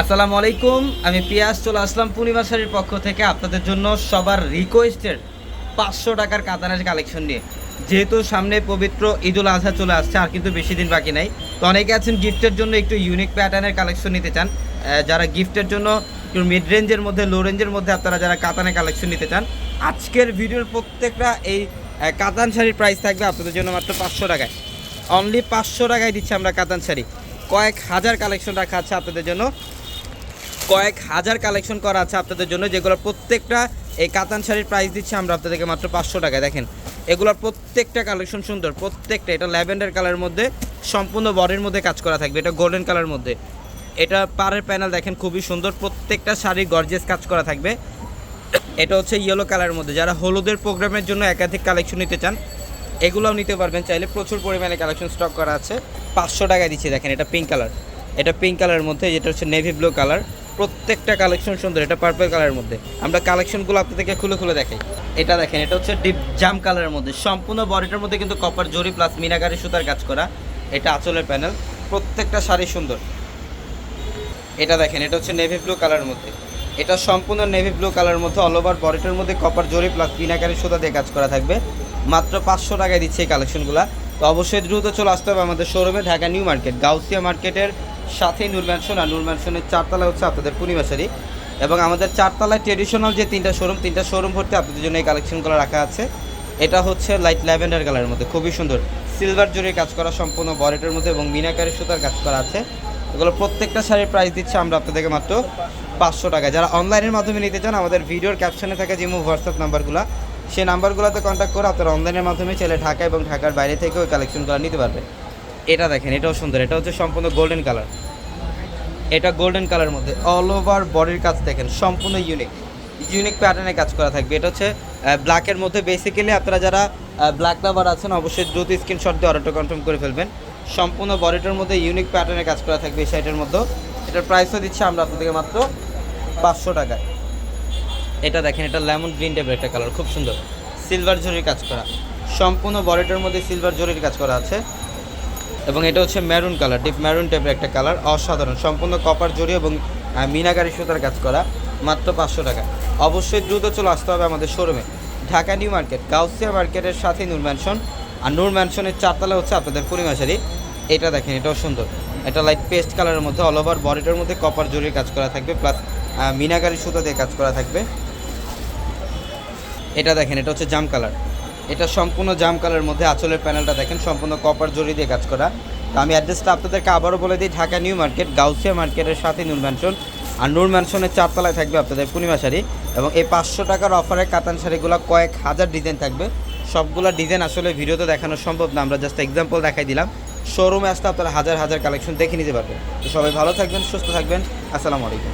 আসসালামু আলাইকুম, আমি পিয়াস চলে আসলাম পূর্ণিমা শাড়ির পক্ষ থেকে আপনাদের জন্য সবার রিকোয়েস্টের পাঁচশো টাকার কাতানের কালেকশন নিয়ে। যেহেতু সামনে পবিত্র ঈদুল আজহা চলে আসছে, আর কিন্তু বেশি দিন বাকি নাই। তো অনেকে আছেন গিফটের জন্য একটু ইউনিক প্যাটার্নের কালেকশন নিতে চান। যারা গিফটের জন্য একটু মিড রেঞ্জের মধ্যে লো রেঞ্জের মধ্যে আপনারা যারা কাতানের কালেকশন নিতে চান, আজকের ভিডিওর প্রত্যেকটা এই কাতান শাড়ির প্রাইস থাকবে আপনাদের জন্য মাত্র পাঁচশো টাকায়। অনলি পাঁচশো টাকায় দিচ্ছি আমরা কাতান শাড়ি। কয়েক হাজার কালেকশন রাখা আছে আপনাদের জন্য। কয়েক হাজার কালেকশন করা আছে আপনাদের জন্য যেগুলো প্রত্যেকটা এই কাতান শাড়ির প্রাইস দিচ্ছি আমরা আপনাদেরকে মাত্র পাঁচশো টাকায়। দেখেন, এগুলোর প্রত্যেকটা কালেকশন সুন্দর, প্রত্যেকটা, এটা ল্যাভেন্ডার কালারের মধ্যে, সম্পূর্ণ বডির মধ্যে কাজ করা থাকবে, এটা গোল্ডেন কালারের মধ্যে। এটা পাড়ের প্যানেল দেখেন খুবই সুন্দর, প্রত্যেকটা শাড়ি গর্জেস কাজ করা থাকবে। এটা হচ্ছে ইয়েলো কালারের মধ্যে, যারা হলুদের প্রোগ্রামের জন্য একাধিক কালেকশন নিতে চান, এগুলোও নিতে পারবেন, চাইলে প্রচুর পরিমাণে কালেকশন স্টক করা আছে। পাঁচশো টাকায় দিচ্ছি, দেখেন, এটা পিঙ্ক কালার এটা পিঙ্ক কালারের মধ্যে, যেটা হচ্ছে নেভি ব্লু কালার প্রত্যেকটা কালেকশন সুন্দর, এটা পার্পল কালারের মধ্যে। আমরা কালেকশনগুলো আপনাদেরকে খুলে খুলে দেখাই। এটা দেখেন, এটা হচ্ছে ডিপ জাম কালারের মধ্যে। সম্পূর্ণ বডিটার মধ্যে কিন্তু কপার জরি প্লাস মিনাকারি সুতার কাজ করা। এটা আঁচলের প্যানেল প্রত্যেকটা শাড়ি সুন্দর। এটা দেখেন, এটা হচ্ছে নেভি ব্লু কালারের মধ্যে। এটা সম্পূর্ণ নেভি ব্লু কালারের মধ্যে অল ওভার বডিটার মধ্যে কপার জরি প্লাস মিনাকারি সুতা দিয়ে কাজ করা থাকবে। মাত্র পাঁচশো টাকায় দিচ্ছে এই কালেকশনগুলো তো অবশ্যই দ্রুত চলে আসতে হবে আমাদের শোরুমে ঢাকা নিউ মার্কেট, গাউসিয়া মার্কেটের সাথেই নূর ম্যানশন আর নূর ম্যানশনের চারতলা হচ্ছে আপনাদের পূর্ণিমাশারি এবং আমাদের চারতলায় ট্রেডিশনাল যে তিনটা শোরুম তিনটা শোরুম ভর্তি আপনাদের জন্য এই কালেকশনগুলো রাখা আছে। এটা হচ্ছে লাইট ল্যাভেন্ডার কালারের মধ্যে, খুবই সুন্দর। সিলভার জুড়ে কাজ করা, সম্পূর্ণ বরেটের মধ্যে এবং মিনাকারি সুতার কাজ করা আছে। এগুলো প্রত্যেকটা শাড়ির প্রাইস দিচ্ছে আমরা আপনাদেরকে মাত্র পাঁচশো টাকা যারা অনলাইনের মাধ্যমে নিতে চান, আমাদের ভিডিওর ক্যাপশনে থাকে যে হোয়াটসঅ্যাপ নাম্বারগুলো সেই নাম্বারগুলোতে কন্ট্যাক্ট করে আপনারা অনলাইনের মাধ্যমে চাইলে ঢাকা এবং ঢাকার বাইরে থেকে ওই কালেকশনগুলো নিতে পারবেন। এটা দেখেন, এটাও সুন্দর, এটা হচ্ছে সম্পূর্ণ গোল্ডেন কালার এটা গোল্ডেন কালার মধ্যে অল ওভার বডির কাজ দেখেন, সম্পূর্ণ ইউনিক ইউনিক প্যাটার্নে কাজ করা থাকবে। এটা হচ্ছে ব্ল্যাকের মধ্যে বেসিক্যালি আপনারা যারা ব্ল্যাক লাভার আছেন, অবশ্যই দ্রুত স্ক্রিনশট দিয়ে অর্ডারটা কনফার্ম করে ফেলবেন। সম্পূর্ণ বডিটার মধ্যে ইউনিক প্যাটার্নে কাজ করা থাকবে এই শাড়িটার মধ্যে। এটার প্রাইসও দিচ্ছি আমরা আপনাদেরকে মাত্র পাঁচশো টাকায়। এটা দেখেন, এটা লেমন গ্রিন টাইপের একটা কালার খুব সুন্দর। সিলভার জরির কাজ করা। সম্পূর্ণ বডিটার মধ্যে সিলভার জরির কাজ করা আছে। এবং এটা হচ্ছে মেরুন কালার ডিপ মেরুন টাইপের একটা কালার অসাধারণ, সম্পূর্ণ কপার জড়ি এবং মিনাকারি সুতার কাজ করা, মাত্র পাঁচশো টাকা। অবশ্যই দ্রুত চলে আসতে হবে আমাদের শোরুমে ঢাকা নিউ মার্কেট, গাউসিয়া মার্কেটের সাথে নূর ম্যানশন আর নূর ম্যানশনের চারতলা হচ্ছে আপনাদের পূর্ণিমাশারি এটা দেখেন, এটাও সুন্দর। এটা লাইট পেস্ট কালারের মধ্যে অল ওভার বডিটার মধ্যে কপার জরির কাজ করা থাকবে প্লাস মিনাকারি সুতা দিয়ে কাজ করা থাকবে। এটা দেখেন, এটা হচ্ছে জাম কালার এটা সম্পূর্ণ জাম কালারের মধ্যে আঁচলের প্যানেলটা দেখেন, সম্পূর্ণ কপার জড়ি দিয়ে কাজ করা। তো আমি অ্যাড্রেসটা আপনাদেরকে আবারও বলে দিই, ঢাকা নিউ মার্কেট, গাউসিয়া মার্কেটের সাথে নূর ম্যানশন আর নূর ম্যানশনের চারতলায় থাকবে আপনাদের পূর্ণিমা শাড়ি এবং এই পাঁচশো টাকার অফারে কাতান শাড়িগুলো কয়েক হাজার ডিজাইন থাকবে। সবগুলো ডিজাইন আসলে ভিডিওতে দেখানো সম্ভব না, আমরা জাস্ট এক্সাম্পল দেখাই দিলাম। শোরুমে আসলে আপনারা হাজার হাজার কালেকশন দেখে নিতে পারবেন। তো সবাই ভালো থাকবেন, সুস্থ থাকবেন, আসসালামু আলাইকুম।